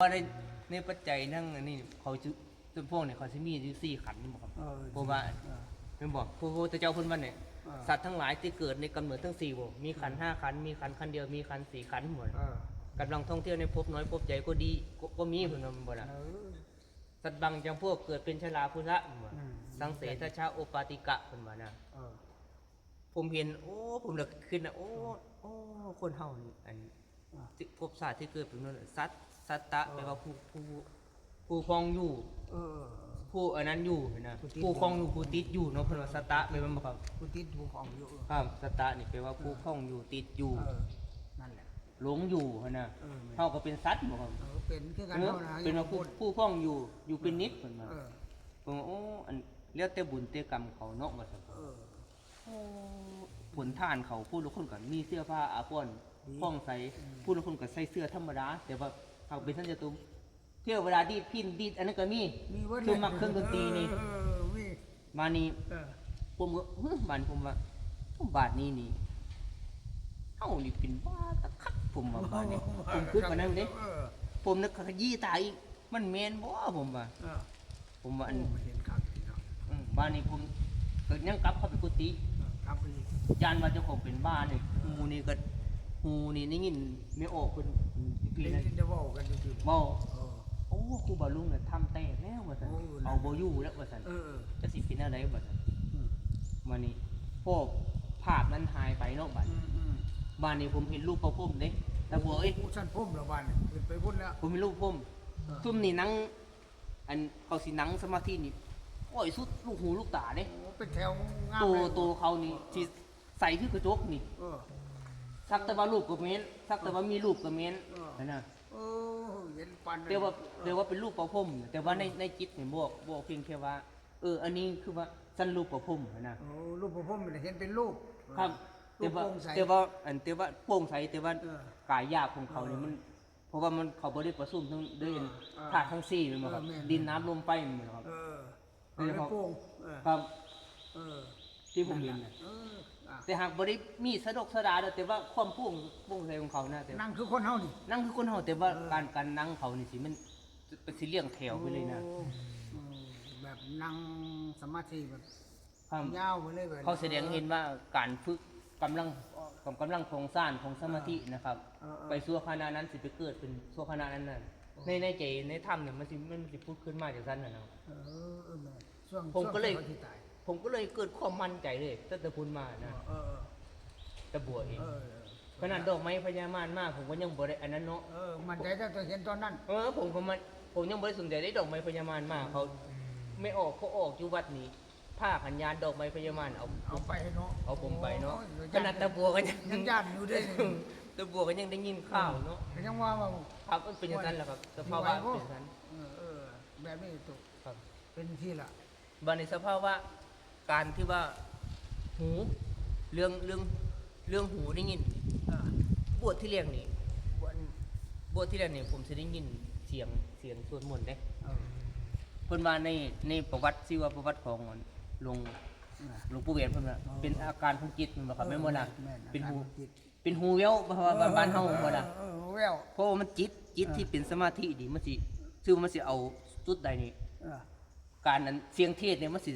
ว่าในในปัจจัยนั่งอันนี้เขาจะตัวพวกเนี่ยเขาจะมีอยู่สี่ขันนี่บอกครับเออเพราะว่าเออเป็นบอกพระพุทธเจ้าเพิ่นว่าเนี่ยเออสัตว์ทั้งหลายที่เกิดในกำเนิดทั้งสี่บ่มีขันธ์ห้าขันธ์มีขันธ์ขันธ์เดียวมีขันธ์สี่ขันธ์หมดเออกำลังท่องเที่ยวในภพน้อยภพใหญ่ก็ดีก็ก็มีเพิ่นว่าบ่ล่ะเออสัตว์บางจำพวกเกิดเป็นชราพุทธะเพิ่นว่าอืมสังเสทชาโอปาติกะเพิ่นว่านะเออผมเห็น โอ้ผมเลยขึ้นนะโอ้โอ้คนเฮานี่อันอ่าที่ภพชาติที่เกิดเป็นนั่นสัต สัตตะแปลว่าผู้ผู้ผู้ครองอยู่ เออ ผู้อันนั้นอยู่นะผู้ติด ผู้ครองอยู่ผู้ติดอยู่เนาะเพิ่นว่าสัตตะแปลว่าบ่ครับกูติดถูกของอยู่เออครับสัตตะนี่แปลว่าผู้ครองอยู่ติดอยู่เออนั่นแหละ หลงอยู่หั่นน่ะเออแม่น เฮาก็เป็นสัตว์บ่ครับเออเป็นคือกันเออเท่านะเป็นว่าผู้ผู้ครองอยู่อยู่เป็นนิดเพิ่นว่าเออเพิ่นว่าโอ้อันแล้วแต่บุญแต่กรรมเขาเนาะว่าซั่นเออ ผลทานเขาผู้ละคนก็มีเสื้อผ้าอาภรณ์ดีพ้องใสผู้ละคนก็ใส่เสื้อธรรมดาแต่ว่า เขาเป็นท่านจะตุ้มเที่ยวเวลาดีดพินดีดอันนั้นก็มีมีวัดคือมักเครื่องดนตรีนี่เออมีมานี่เออผมก็เฮ้ยบานผมว่าบาทนี้นี่เฮานี่เป็นบ้าตะคักผมว่าบาทนี้ผมคิดว่านั้นเด้เออผมนึกขยี้ตาอีกมันแม่นบ่ผมว่าเออผมว่าอันโอ้เห็นคักดีเนาะอืมบ้านนี้ผมก็ยังกลับเข้าไปกุฏิ เออกลับไปอีก ยานว่าเจ้าของเป็นบ้านนี่หูนี่ก็หูนี่ได้ยินไม่ออกเพิ่น ปีได้นั้นยินได้เว้ากันอยู่เว้าๆเออ โอ้ครูบาลุงเนี่ยทำแตกแล้วว่าซั่นโอ้นั่นเอาบ่อยู่แล้วว่าซั่นเออ จะสิเป็นอะไรว่าซั่นอืม มานี่พวกภาพนั้นหายไปเนาะบัดอืมอืมบ้านนี้ผมเห็นรูปพระพรหมเด้แต่บัวเอ้ยผู้ชั้นพุ่มละบ้านขึ้นไปพุ่นแล้ว ผมเห็นรูปพระพรหมเออ ซุ่มนี่นั่งอันเขาสินั่งสมาธินี่โอ้ยสุดลูกหูลูกตาเด้โอ้เป็นแถวงามตัวเลยตัวเขานี่สิใส่คือกระจกนี่ เออ สักแต่ว่ารูปก็เม้นสักแต่ว่ามีรูปก็เม้นเออนั่นน่ะเออเห็นปันแต่ว่าแต่ว่าเป็นรูปประพรมแต่ว่าในในจิตเนี่ยบอกบอกเพียงแค่ว่า เออ อันนี้คือว่าสั้นรูปประพรมนะโอ้รูปพระพุทธเห็นเป็นรูปครับรูแต่ปว่าโปร่งใสแต่ว่าอันแต่ว่าโปร่งใสแต่ว่าเออกายหยาบของเขาเนี่ยมันเพราะว่ามันเขาบริประสุมทั้งด้วยเออธาตุทั้งสี่เลยมั้งครับเออแม่นดินน้ำลมไฟมันบ่ครับเออเออเอาไปโป่งเออครับเออที่ผมเห็นน่ะเอออะ แต่หากบริมีสะดกสะดาเด้อแต่ว่าความโปร่งโปร่งใสของเขานะแต่นั่งคือคนเฮานี่ นั่งคือคนเฮาแต่ว่าเออ การการนั่งเขานี่สิมันเป็นสิเลี่ยงแถวไปเลยนะโอ้เออแบบนั่งสมาธิแบบครับยาวไปเลยแบบเขาแสดงเห็นว่าการฝึกกำลังกับกำลังโครงสร้างของสมาธินะครับ เออเออ ไปสู่คณะนั้นสิไปเกิดเป็นสู่คณะนั้นน่ะในในใจในถ้ำเนี่ยมันสิมันสิพูดขึ้นมาจากนั้นนะเนาะ เออเออแม่ช่วงผมก็เลย ช่วงที่ขาที่ตาย ผมก็เลยเกิดความมั่นใจเลยตั้งแต่พุนมานะเออแต่บัวเองเออเออขนาดดอกไม้พญามารมาก ผมก็ยังบ่ได้อันนั้นเนาะเออมันใจถ้าตัวเห็นตอนนั้นเออผมก็มันผมยังบ่ได้สนใจได้ดอกไม้พญามารมากเขาไม่ออกเขาออกอยู่วัดนี้ผ้าขันยานดอกไม้พญามารเอาเอาไปเนาะเอาผมไปเนาะโอ้ยขนาดตะบัวก็ยังยังย่านอยู่ด้วยนี่ตะบัวก็ยังได้ยินข้าวเนาะก็ยังว่าว่าครับมันเป็นอย่างนั้นแหละครับสภาวะเป็นอย่างนั้นเออเออแบบนี้ตุครับเป็นที่ละบันในสภาวะ การที่ว่าหูเรื่องเรื่องเรื่องหูได้ยินเออบวชที่เรียงนี่บวชบวชที่เรียงนี่ผมจะได้ยินเสียงเสียงสวดมนต์เด้เออเพิ่นว่าในในประวัติชื่อว่าประวัติของหลวงเออหลวงปู่เวียนเพิ่นว่าอ๋อเป็นอาการทางจิตแมันบ่ครับแม่นบ่ล่ะแม่เป็นหูอาการจิตเป็นหูแววเพราะว่าบ้านบ้านเฮาบ่ล่ะเออแววเพราะว่ามันจิตจิตเออที่เป็นสมาธิดีมันสิซึ่งมันสิเอาจุดใดนี่เออการนั้นเสียงเทศเนี่ยมันสิ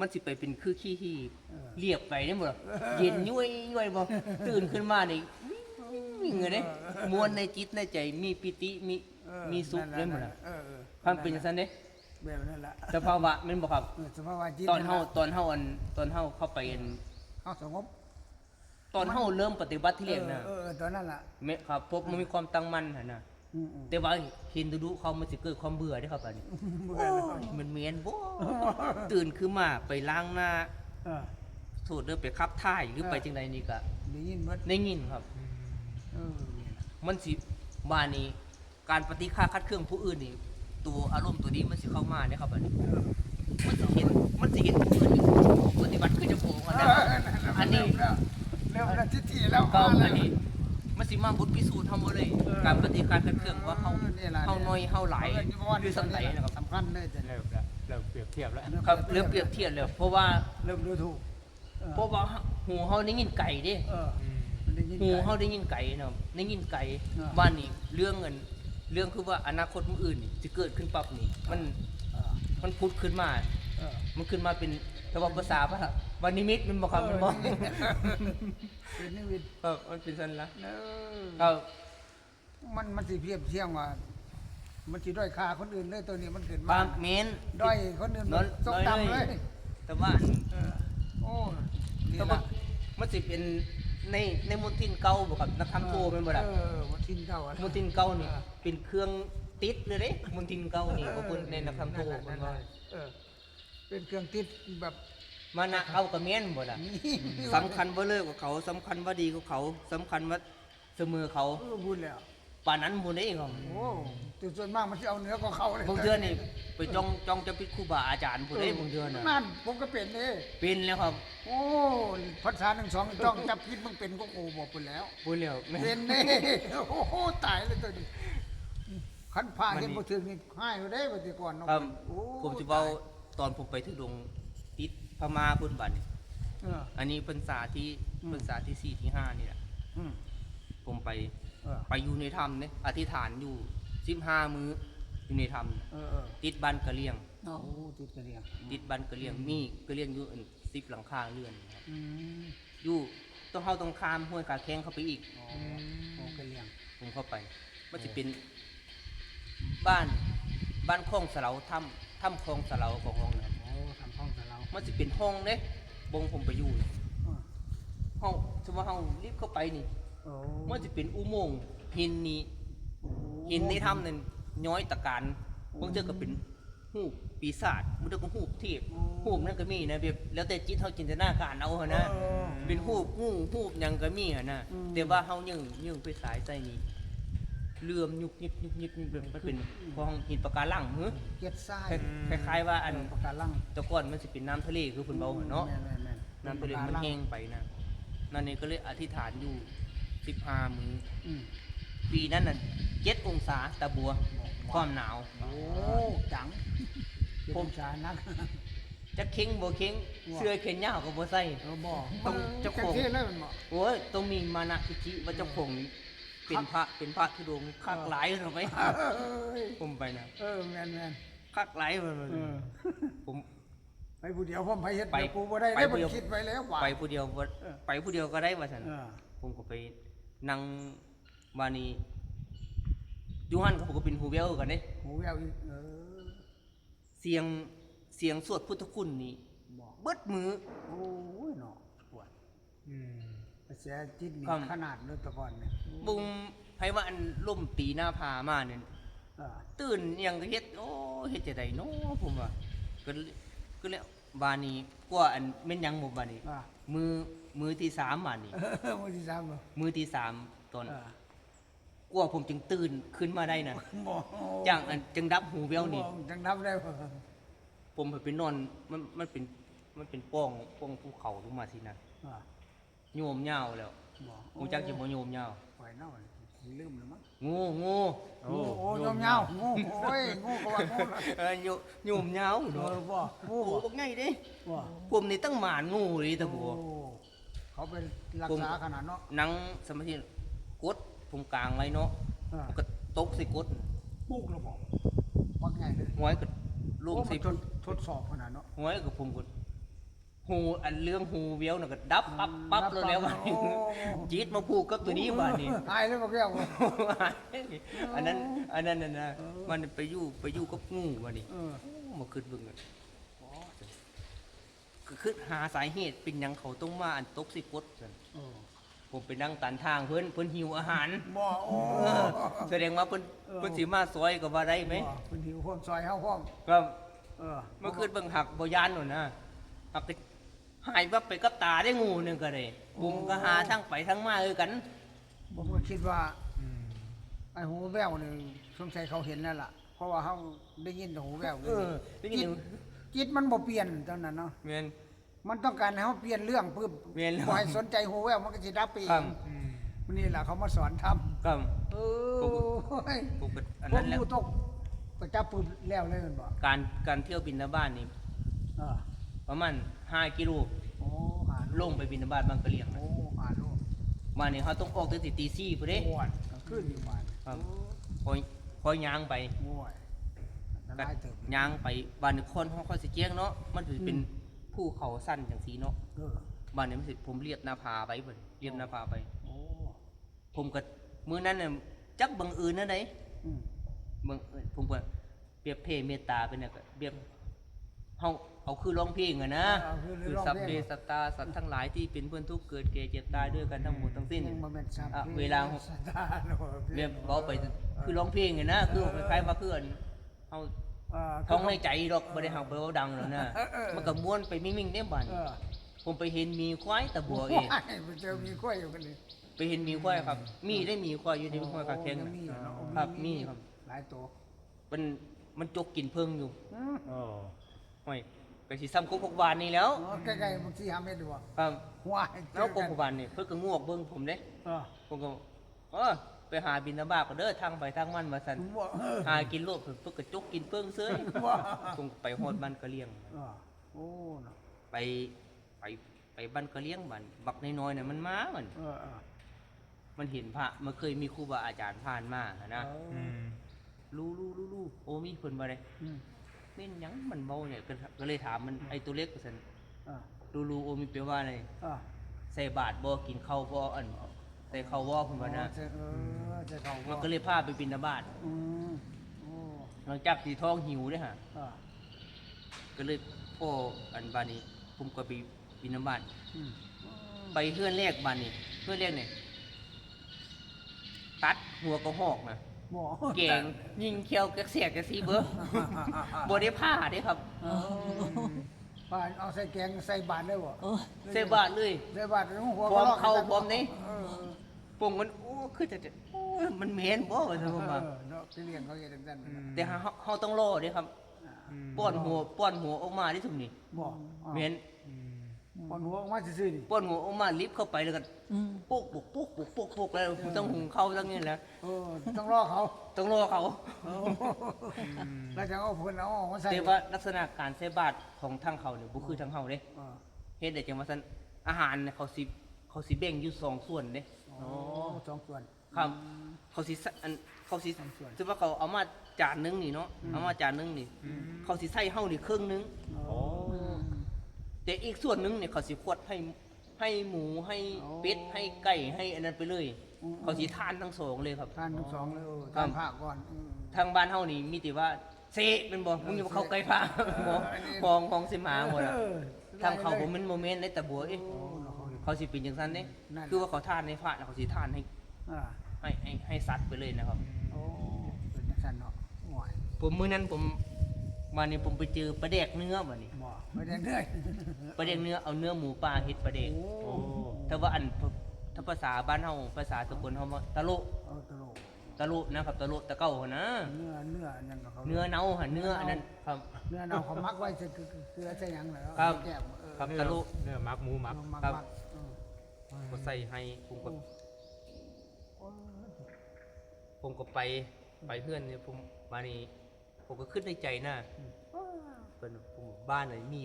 มันสิไปเป็นคือขี้ที่เออเรียบไปได้หมดเย็นย้วยย้วยบ่ตื่นขึ้นมานี่วิ่งเลยเด้มวลในจิตในใจมีปิติมีเออมีสุขได้หมดนั่อะนแหละเออเออความเป็นจังซั่นเด้แบบนั้นแหละสภาวะแม่นบ่ครับเออสภาวะจิตตอนเฮาตอนเฮาอันตอนเฮาเข้าไปอันเฮาสงบตอนเฮาเริ่มปฏิบัติที่เรียกนะเออเออตอนนั้นล่ะแม่ครับพบมันมีความตั้งมั่นหั่นน่ะอืมอืม แต่ว่าเห็นดูๆเขามันสิเกิดความเบื่อได้ครับอันนี้เบื่อโอ้แล้วยมันเมียนบ่ตื่นขึ้นมาไปล้างหน้าเออ สูดเดินไปขับท่ายหรือไปจังใดนี่ก็ได้ยินหมดได้ยินครับ เออนี่ล่ะมันสิบ้านนี้ การปฏิฆาคัดเครื่องผู้อื่นนี่ ตัวอารมณ์ตัวนี้มันสิเข้ามาเนี่ยครับอันนี้ เออ มันสิเห็นมันสิเห็นผู้อื่นนี่ปฏิบัติคือจะโผล่อันนั้นอันนี้ เริ่มแล้วทิฏฐิแล้วก็มาแล้วอันนี้ มันสิมาบุญพิสูจน์เฮาบ่เลยเออการปฏิฆาคัดเครื่องว่าเฮานี่ล่ะเฮาน้อยเฮาหลายเเพราะว่าคือสำไหนนะครับสำคัญเลยแต่เริ่มแล้วเริ่มเปรียบเทียบแล้วครับเริ่มเปรียบเทียบแล้วเพราะว่าเริ่มดูถูกออเพราะว่าหูเฮาได้ยินไก่เด้เออมันได้ยินหูกันเฮาได้ยินไก่เนาะได้ยินไก่อ่าบ้านนี้เรื่องเงินเรื่องคือว่าอนาคตมื้ออื่นนี่จะเกิดขึ้นปั๊บนี่มันเออมันพุดขึ้นมาเออ มันขึ้นมาเป็นแต่ว่าภาษาพระวันนิมิตมันบ่ครับมันบ่เป็นนิวิตครับมันเป็นสันละเออครับ มันมันสิเพียบเทียงว่ามันสิด้อยค่าคนอื่นเลยตัวนี้มันเกิดปามาล์มเมนด้อยคนอื่นมันตกต่ำเลยแต่ว่าเออโอ้นี่แต่ว่าละมันสิเป็นในในมณฑินเก่าบ่ครับนักทำโทแม่นบ่ล่ะเออมณฑินเก่าอะมณฑินเก่านี่เออเป็นเครื่องติดเลยเด้มณฑินเก่านี่บ่เพิ่นในนักทำโทนั่นแหละเพิ่นั่นนแหว่าละ เออเป็นเครื่องติดแบบมานะเก่าก็แม่นบ่ล่ะนี้สำคัญว่าเลิกกว่าเขาสำคัญว่าดีกว่าเขาสำคัญว่าเสมอเขาเออพูดแล้ว ป่านนั้นบุญได้ของโอ้แต่ส่วนมากมันจะเอาเหนือกว่าเขาเลยบางเดือนนี่ไปจ้องจ้องจะเป็นครูบาอาจารย์ผู้ใดบางเดือนน่ะนั่นผมก็เป็นนี่เป็นแล้วครับโอ้ภาษาหนึ่งสองต้องจับพิษมึงเป็นก็โอ้บอกไปแล้วบุญแล้วแม่ เป็นนี่โอ้โหตายเลยตัวนี้ขันพามันเห็นนี่บ่ถึงนี่ให้ไปได้ปฏิก่อนเนาะครับโอ้ผมจะเว้า ตอนผมไปทุดงค์ติดพม่าพุ่นบัดนี่เออ อันนี้พรรษาที่อืมพรรษาที่สี่ที่ห้านี่แหละอืมผมไปเออไปอยู่ในถ้ำเนี่ยอธิษฐานอยู่15มื้ออยู่ในถ้ำเออเออติดบ้านกะเลียง โอ้ติดกระเดียงติดบ้านกะเลียงมีกะเลียงอยู่อัน10หลังคาเรือนนะครับอืมอยู่ต้องเข้าตรงข้ามห้วยกาแข้งเข้าไปอีกโอ้โอ้กระเดียง ผมเข้าไป มันจะเป็นบ้านบ้านคลองสะเหลาถ้ำ ถ้ำคลองสะเหลาของห้องนะโอ้ทำห้องแต่เรามันจะเป็นห้องเด้บงผมไปอยู่นี่เออห้องสมมติว่าห้องรีบเข้าไปนี่ โอ้มันจะเป็นอุโมงค์หินนี่หินในถ้ำนั่นย้อยตะการบางเทื่อก็เป็นหูปปีศาจบางเทื่อก็หูปเทพหูปนั่นก็มีนะแบบแล้วแต่จิตเฮาจินตนาการเอาหั่นนะ เออ เป็นหูบหูหูบหยังก็มีอะนะอืม แต่ว่าเฮายังยังไปสายใจนี่ เลื่อมยุบยิบยุบยิบนี่เป็นมันเป็นของหินปะการังหือเก็ดทรายคล้ายคล้ายๆว่าอันปะการังแตะก่อนมันสิเป็นน้ำทะเลคือเพิ่นเบาหั่นเนาะแม่นแม่นน้ำทะเลมันแห้งไปนะนั่นนี่ก็เลยอธิษฐานอยู่15มื้ออืมปีนั้นน่ะ7องศาตะบัวความหนาวโอ้จังผมชานักจะเค็งบ่เค็งว่าเสื้อแขนยาวก็บ่ใส่เออบอกต้องเจ้าของเท่เลยมันบอกโอ้ยต้องมีมานะพิจิว่าเจ้าของนี่ เป็นพระเป็นพระธุดงค์คักหลายเหรอไหมเอ้ยผมไปนะเออแม่นแม่นคักหลายมันเออ ผมไปผู้เดียวผมไปเฮ็ดไปเดี๋ยวกูบ่ได้ไปได้ผู้บ่เดียวคิดไปแล้วว่าไปผู้เดียวบ่เออไปผู้เดียวก็ได้ว่าซั่นเออผมก็ไปนั่งบานี้อยู่หั่นก็ผมก็เป็นฮูเวลกันเด้หูแววอีกเออเสียงเสียงสวดพุทธคุณนี่บอกเบิดมือโอ้ยเนาะปวดอืม เสียจิตนี่ครับขนาดเลยแตะก่อนเนี่ยบุงไผว่าอันล่มตีหน้าผามาเนี่ยเออตื่นอิหยังก็เฮ็ดโอ้เฮ็ดจะไดเนาะผมว่าก็เลยก็เลยบานี้กว่าอันแม่นหยังบ่บานี้อะมือมือที่สามบานี้เออมือที่สามเหรอมือที่สามตอนเออกว่าผมจึงตื่นขึ้นมาได้น่ะบอกจังอันจึงดับหูแววนี่บอกจังนับได้บ่ผมไปนอนมันมันเป็นมันเป็นป้องป้องภูเขาลงมาสินะอะ โยมยาวแล้วบอกกูจักจะบ่โยมยาวปล่อยเน่าลืมแล้วมั้งงูงูโอ้โหยอมยาวงูโอ้ยงูก็ว่างูนะเออโยโยมยาวเอเนาะอบ่งูโอ้บ่บ่ง่ายเด้บ่ผมนี่ตั้งหมานงูเลยตะบัวโอ้เขาเป็นรักษาขนาดเนาะหนังสมาธิกดผมกลางไว้เนาะอะมันก็ตกใส่กดปุกแล้วบอกปักไงเลย หวยก็ลงโอ้ใส่มันทดทดสอบขนาดเนาะหวยก็ผมก็ หูอันเรื่องหูเวียวน่ะก็ดับปั๊บปั๊บดับเลยแล้วปั๊ว่าบโอ้จีดมาผูกกับตัวนี้ว่านี่ตายเลยบอกแก้วอันนั้นอันนั้นน่ะนะมันไปอยู่ไปอยู่กับงูว่านี่เออมาขึ้นเบิ่งอะก็คือหาสาเหตุเป็นหยังเขาต้องมาอันตกใส่กดซั่นเออผมไปนั่งตันทางเพิ่นเพิ่นหิวอาหารบ่โอ้เออแสดงว่าเพิ่นเออเพิ่นสิมาซอยก็ว่าได้ไหมบ่คุณหิวพร้อมซอยเฮาพร้อมก็เออเมื่อคืนเบิ่งหักบ่ยานนู่นนะหักไป หายวับไปกับตาได้งูหนึงก็ได้ผมก็หาทั้งไปทั้งมาเออกันผมก็คิดว่าอืมไอ้หูแววนี่สงสัยเขาเห็นแล้วล่ะ เพราะว่าเฮาได้ยินแต่หูแววเออได้ยินจิตจิตมันบ่เปลี่ยนตอนนั้นเนาะแม่นมันต้องการให้เฮาเปลี่ยนเรื่องปึ๊บเปลี่ยนเรื่องบ่ให้สนใจหูแววมันก็สิดับไปเอครับงอืมนี่แหละเขามาสอนทำก็เออผมก็อันพวนั้กนแหล้วงูตกก็จับปึ๊บแล้วเลยมันบอกการการเที่ยวบินบ้านนี่เออประมาณ 5กิโลโอ้หาลงไปบินบ้านบางกะเลียงโอ้หาลูกมานี่เฮาต้องออกตั้งแต่ตี4พุ่นเด้ปวดก็ขึ้นอยู่บ้านครับคอยคคอยย่างไปโอ้ยอันตก็รายเติบย่างไปบ้านนครเฮาค่อยสิเจียงเนาะมันสิเป็นอืมภูเขาสั้นจังซี่เนาะเออบ้านนี้มันสิผมเรียบหน้าผาไปเบิ่นเรียบหน้าผาไป โอ้ผมก็มื้อนั้นน่ะจักบังเอิญนั่นไดอืม บังเอิญผมก็เปรียบเพเมตตาเป็นน่ะก็เปรียบ เฮาเอาคือร้องเพลงอะนะเอาคือคือร้องสัพเพเพลงสัตตาสัตว์ทั้งหลายที่เป็นเพื่อนทุกข์เกิดแก่เจ็บตายด้วยกันทั้งหมดทั้งสิ้น ยังบ่แม่นซับอะพงเวลา สตาร์โน่เรียบเว้าไปคือร้องเพลงอะนะคือคล้ายๆว่าคืออันเฮาเอ่อท้องในใจดอกบ่ได้เฮาไปเว้าดังแล้วนะเออเออมันก็ม่วนไปมิ่งๆเด้บัดเออผมไปเห็นหมีควายตะบัวเอง โยไปเจอมีกล้วยอยู่กันเลยไปเห็นหมีควายครับ มีได้หมีควายอยู่ในห้วยกาแข้งยังน่ะมีอยู่เนาะครับมีครับ หลายตัวมันมันจกกินเพิ่งอยู่ อืมโอ้ ห้อยก็สิซ้ำกบพกบานนี่แล้วอ๋อใกล้ๆบางทีหาเม็ดดีกว่าครับว้ายแล้วกบพกบานนี่เพิ่นก็งวกเบิ่งผมเด้เออผมก็เออไปหาบินบาตก็เด้อทางไปทางมันว่าซั่นว่าเออหากินโลดเพิ่นเพิ่นก็จกกินเพิ่งเซ้ยว่าผมก็ไปฮอดบ้านกะเลียง เออโอ้เนาะไปไปไปบ้านกะเลียงบ้านบักน้อยๆน่ะมันมามันเออเออมันเห็นพระมันเคยมีครูบาอาจารย์ผ่านมาหั้นนะเออือมรู้รู้รู้รู้โอ้มีเพิ่นบ่ได้อืม เม่นหยังมันเบาเนี่ยก็ก็เลยถามมันไอ้ตัวเล็กว่าซั่นเออรู้รู้โอ้มีแปลว่าอะไรเออใส่บาตรบ่กินข้าวบ่อันใส่ข้าวบ่เพิ่นว่านะเออจะเข้ามันก็เลยพาไปบิณฑบาตอืมโอ้หลังจากที่ท้องหิวเด้อฮะเออก็เลยพ่ออันบาดนี้ผมก็ไปบิณฑบาตอืมไปเฮือนแรกบาดนี้เฮือนแรกนี่ตัดหัวกระหอกนะ หมอแกงยิงเขียวกระเสียกกระซีเบ้อบ่ได้ผ้าเด้ครับเออว่าเอาใส่แกงใส่บาตรได้บ่ใส่บาตรเลยใส่บาตรหัวพร้อมกะโหลกเข้าใส่พร้อมนี่เออผมมันโอ้คือจะจะโอ้ยมันเหม็นบ่ว่าซั่นผมว่าเออเนาะที่เลี้ยงเขาเฮ็ดจังซั่นน่ะแต่เฮาเฮาต้องรอเด้ครับอืมป้อนหัวป้อนหัวออกมาที่สุดนี่บ่เหม็นอืม ปอนหัวออกมาซื่อๆนี่ ป้อนหัวออกมาลิฟต์เข้าไปแล้วก็ปุ๊กปุ๊กปุ๊กปุ๊กปุ๊กปุ๊กแล้วผมต้องหุงข้าวทั้งนี้แหล้วเออต้องรอเขาต้องรอเขา เออแล้วจะเอาเพิ่นเอาออกมาใส่แต่ว่าลักษณะการใส่บาตรของทางเขาเนี่ยบ่คือทางเฮาเด้เออเฮ็ดได้จังว่าซั่นอาหารเนี่ยเขาสิเขาสิแบ่งอยู่สองส่วนเด้อ๋อสองส่วน ครับ เขาสิใส่อันเขาสิสองส่วน ถือว่าเขาเอามาจานหนึงนี่เนาะเอามาจานหนึงนี่อืมเขาสิใส่เฮานี่ครึ่งหนึง โอ้ แต่อีกส่วนหนึงเนี่ยเขาสิควดให้ให้หมูให้เป็ดให้ไก่ให้อันนั้นไปเลยเขาสิทานทั้งสองเลยครับทานทั้งสองเลยเออครัทาบนผ้าก่อนอืม ทางบ้านเฮานี่มีแต่ว่าเซะเป็นบ่มึงอย่ามาเข้าใกล้พระหมออันนี้มองของสิมาหมดอะเออ ทางเขาบ่แม่นโมเมนต์ในแต่บัวเอ๊ะ โอ้เนาะเขาเขาสิเป็นจังซั่นเด้นั่น คือว่าเขาทานในพระแล้วเขาสิทานให้อ่าให้ให้ให้สัตว์ไปเลยนะครับ โอ้เป็นจังซั่นเนาะโอ้ยผมมื้อนั้นผม มานี่ผมไปเจอปลาแดกเนื้อมานี่บ่ไม่ได้เหนื่อยปลาแดกเนื้อเอาเนื้อหมูป่าเฮ็ดปลาแดกโอ้โอ้แต่ว่าอันถ้าภาษาบ้านเฮาภาษาสกลเฮาว่าตะโลเอาตลกตะโลนะครับตะโลตะเก้าหั่นนะเนื้อเนื้อนั่นก็เขาเนื้อเน่าหั่นเนื้ออันนั้นครับ เนื้อเราเขามักไว้ใส่เกลือเกลือใส่หยังเหรอครับ แก้มเออครับเนื้อตะลุเนื้อมักหมูมัก มักครับ มักเออก็ใส่ให้ผมก็โอ้ผมก็ไปไปเพื่อนเนี่ยผมมานี่ ผมก็ขึ้นในใจนะเพิ่นผมบ้านไหนมี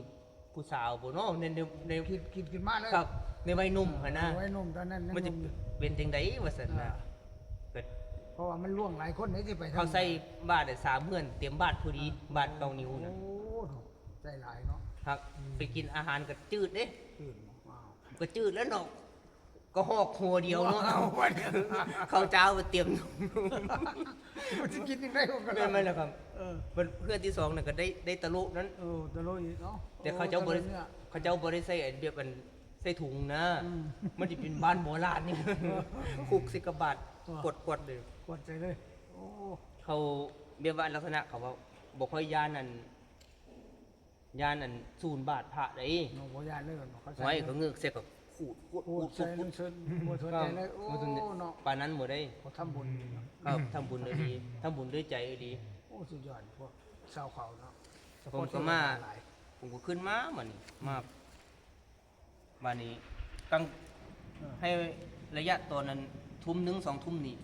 ผู้สาวบ่เนาะในในในกินกินกินมาเลยครับ ในวัยหนุ่มหั่นนะไว้นุ่มตอนนั้นยังมันจะหนุ่อยู่เป็นจังไดว่าซั่นนะเกิดเพราะว่ามันล่วงหลายคนนี่ที่ไปทำเขาใส่บาทได้สามเฮือนเตรียมบาทพอดีบาทเก้านิ้วโอ้นะโหใส่หลายเนาะครับ ไปกินอาหารก็จืดเด้ตื่นว้าวก็จืดแล้วเนาะ ก็หอกหัวเดียวเนาะว้าววันนี้ข้าวเจ้าก็เตรียมมันจะกินยังไงก็ได้ไหมล่ะครับเออเพื่อนเพื่อนที่สองน่ะก็ได้ได้ตะลุนั้น เออตะโลอีกเนาะแต่เขาเจ้าบริโอ้ตะโลเนี่ย เขาเจ้าบริใส่ไอ้แบบมันใส่ถุงนะ อืมมันจะเป็นบ้านโบราณนี่ คุกสิกระบาดว้าวกดกดเลยกดใจเลย โอ้เขาเบียว่าลักษณะเขาว่าบอกค่อยย่านนั่นย่านนั่นศูนย์บาทพระได้หนูบ่ยานเลยเนาะเขาใส่ไว้เขาเงือกเสร็จก็ ขูดขูดโอ้ขูดใส่ขูดเชิญบ่สนก็ใจเลยโอ้บ่สนใจเนาะปานนั้นหมดได้เขาทำบุญเนาะครับทำบุญด้วยดีทำบุญด้วยใจด้วยดีโอ้สุดยอดพวกชาวเขาเนาะผมก็มาผมก็ขึ้นมาบัดนี้มาบัดนี้กลางเออให้ระยะตอนนั้นทุ่มหนึงสองทุ่มนี่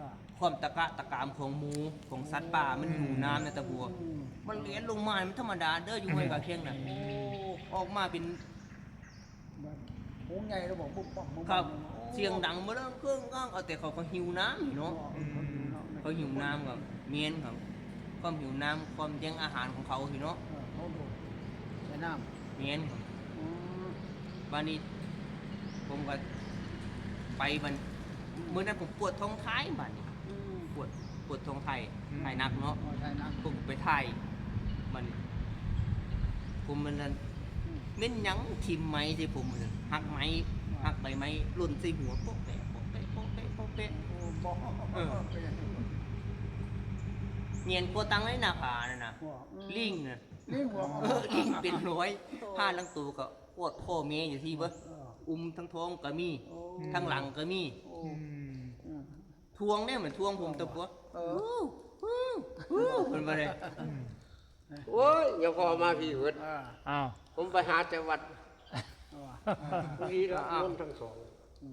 อ่าความตะกะตะกามของหมูของสัตว์ป่ามันอยู่น้ำในตะบัว อืมมันเลี้ยนลงมามันธรรมดาเด้ออยู่ห้วยกาเคียงน่ะออกมาเป็นแบบโอ้ใหญ่แล้วบอกปุ๊บปั๊บปุ๊บครับโอ้เสียงดังมาแล้วเครื่องก้างเอาแต่เขาก็หิวน้ำนี่เนาะอืมเขาหิวน้ำครับเมียนครับ ความหิวน้ำความแย่งอาหารของเขาพี่เนาะเออเขาดูใส่น้เมียนครับำอืมวันนี้ผมก็ไปมันมื้อนั้นผมปวดท้องท้ายบัดนี้อืมปวดปวดท้องไทยไทยหนักเนาะ เอาใส่น้ำผมไปไทยมัน ผมมันนั้นอืมเม่นหยังทิมไม้ที่ผมมัน หักไม้หักใบไม้หล่นใส่หัวโป๊ะแปะโป๊ะแปะโป๊ะแปะโป๊ะแปะโอ้บอกเออเนียนโกตังในหน้าผานั่นน่ะหัวอืมลิงน่ะลิงหัวเออลิงเป็นร้อยผ้าลังตัวก็ปวดพ่อแม่อยู่ที่เบ่เอออุ้มทั้งท้องก็มีโอ้ทั้งหลังก็มีโอ้อืมอืมทวงเนี่ยเหมือนทวงผมแตะปัวเออมันบ่ได้โอ้ยอย่าพอมาพี่เวิร์ดอ่าอ้าวผมไปหาจังหวัด 哈哈，我一个弄正所谓。